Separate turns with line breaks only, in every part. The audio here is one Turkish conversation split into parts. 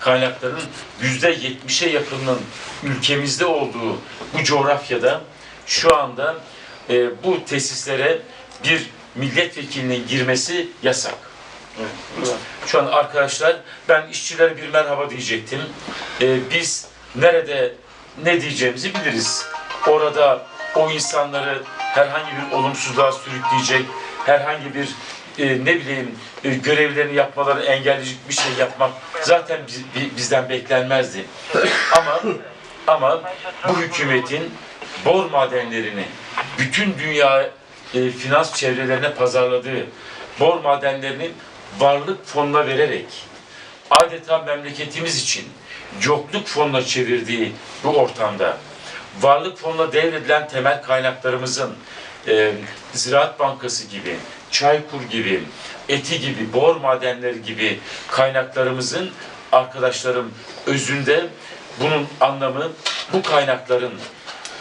kaynakların yüzde yetmişe yakınının ülkemizde olduğu bu coğrafyada şu anda e, bu tesislere bir milletvekilinin girmesi yasak. Şu an arkadaşlar ben işçilere bir merhaba diyecektim. E, biz nerede ne diyeceğimizi biliriz. Orada o insanları herhangi bir olumsuzluğa sürükleyecek, herhangi bir e, ne bileyim e, görevlerini yapmaları engelleyecek bir şey yapmak zaten biz- bi- bizden beklenmezdi. Ama ama bu hükümetin bor madenlerini bütün dünya e, finans çevrelerine pazarladığı bor madenlerini varlık fonuna vererek adeta memleketimiz için yokluk fonuna çevirdiği bu ortamda varlık fonuna devredilen temel kaynaklarımızın e, Ziraat Bankası gibi, Çaykur gibi, Eti gibi, bor madenleri gibi kaynaklarımızın arkadaşlarım özünde bunun anlamı bu kaynakların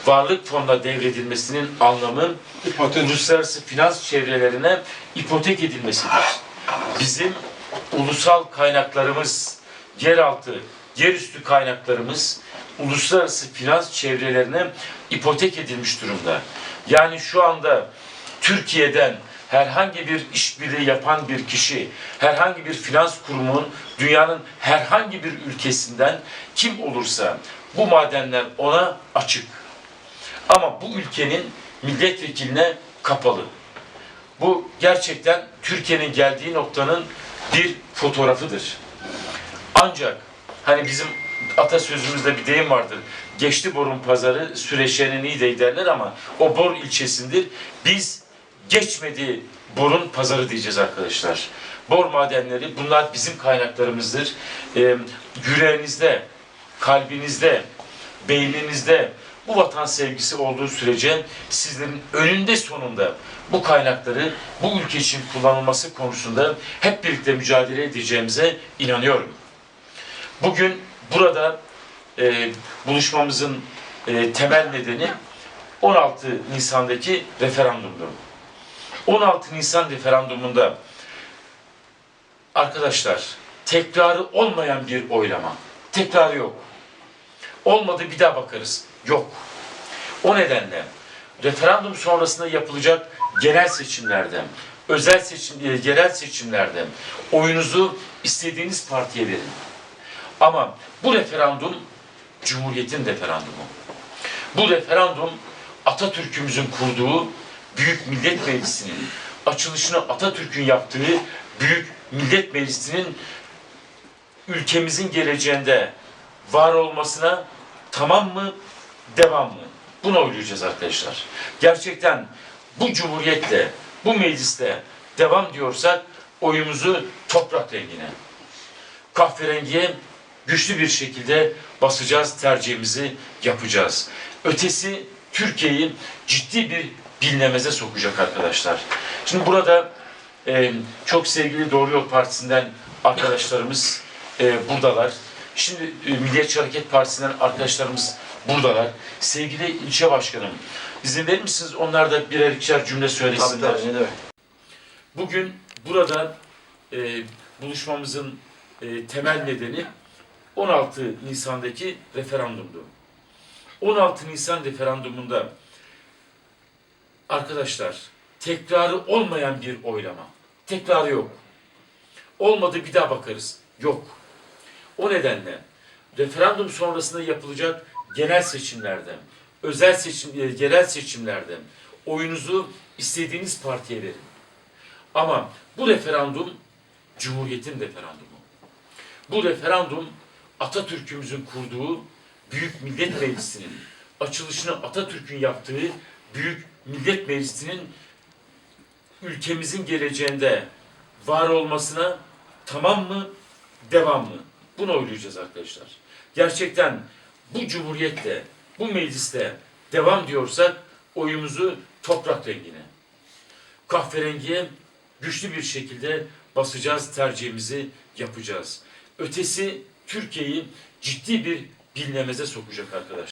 varlık fonuna devredilmesinin anlamı uluslararası finans çevrelerine ipotek edilmesidir. Bizim ulusal kaynaklarımız, yeraltı, yerüstü kaynaklarımız uluslararası finans çevrelerine ipotek edilmiş durumda. Yani şu anda Türkiye'den herhangi bir işbirliği yapan bir kişi, herhangi bir finans kurumunun dünyanın herhangi bir ülkesinden kim olursa bu madenler ona açık. Ama bu ülkenin milletvekiline kapalı. Bu gerçekten Türkiye'nin geldiği noktanın bir fotoğrafıdır. Ancak hani bizim atasözümüzde bir deyim vardır. Geçti borun pazarı süreşenin iyi de derler ama o bor ilçesindir. Biz geçmedi borun pazarı diyeceğiz arkadaşlar. Bor madenleri bunlar bizim kaynaklarımızdır. Ee, yüreğinizde, kalbinizde, beyninizde bu vatan sevgisi olduğu sürece sizlerin önünde sonunda bu kaynakları bu ülke için kullanılması konusunda hep birlikte mücadele edeceğimize inanıyorum. Bugün burada e, buluşmamızın e, temel nedeni 16 Nisan'daki referandumdu. 16 Nisan referandumunda arkadaşlar tekrarı olmayan bir oylama. Tekrarı yok. Olmadı bir daha bakarız. Yok. O nedenle referandum sonrasında yapılacak genel seçimlerden, özel seçim, yerel seçimlerden oyunuzu istediğiniz partiye verin. Ama bu referandum Cumhuriyet'in referandumu. Bu referandum Atatürk'ümüzün kurduğu Büyük Millet Meclisi'nin açılışını Atatürk'ün yaptığı Büyük Millet Meclisi'nin ülkemizin geleceğinde var olmasına tamam mı, devam mı? Bunu oylayacağız arkadaşlar. Gerçekten bu cumhuriyetle, bu mecliste devam diyorsak oyumuzu toprak rengine, kahverengiye güçlü bir şekilde basacağız, tercihimizi yapacağız. Ötesi Türkiye'yi ciddi bir bilinmeze sokacak arkadaşlar. Şimdi burada e, çok sevgili Doğru Yol Partisi'nden arkadaşlarımız e, buradalar. Şimdi e, Milliyetçi Hareket Partisi'nden arkadaşlarımız buradalar. Sevgili ilçe başkanım, izin verir misiniz onlar da birer ikişer cümle söylesinler?
Tabii tabii ne demek.
Bugün burada e, buluşmamızın e, temel nedeni 16 Nisan'daki referandumdu. 16 Nisan referandumunda arkadaşlar tekrarı olmayan bir oylama. Tekrarı yok. Olmadı bir daha bakarız. Yok. O nedenle referandum sonrasında yapılacak genel seçimlerden, özel seçim, e, yerel seçimlerden oyunuzu istediğiniz partiye verin. Ama bu referandum Cumhuriyet'in referandumu. Bu referandum Atatürk'ümüzün kurduğu Büyük Millet Meclisi'nin açılışını Atatürk'ün yaptığı Büyük Millet Meclisi'nin ülkemizin geleceğinde var olmasına tamam mı, devam mı? Bunu oylayacağız arkadaşlar. Gerçekten bu cumhuriyetle, bu mecliste devam diyorsak oyumuzu toprak rengine, kahverengiye güçlü bir şekilde basacağız, tercihimizi yapacağız. Ötesi Türkiye'yi ciddi bir bilinmeze sokacak arkadaşlar.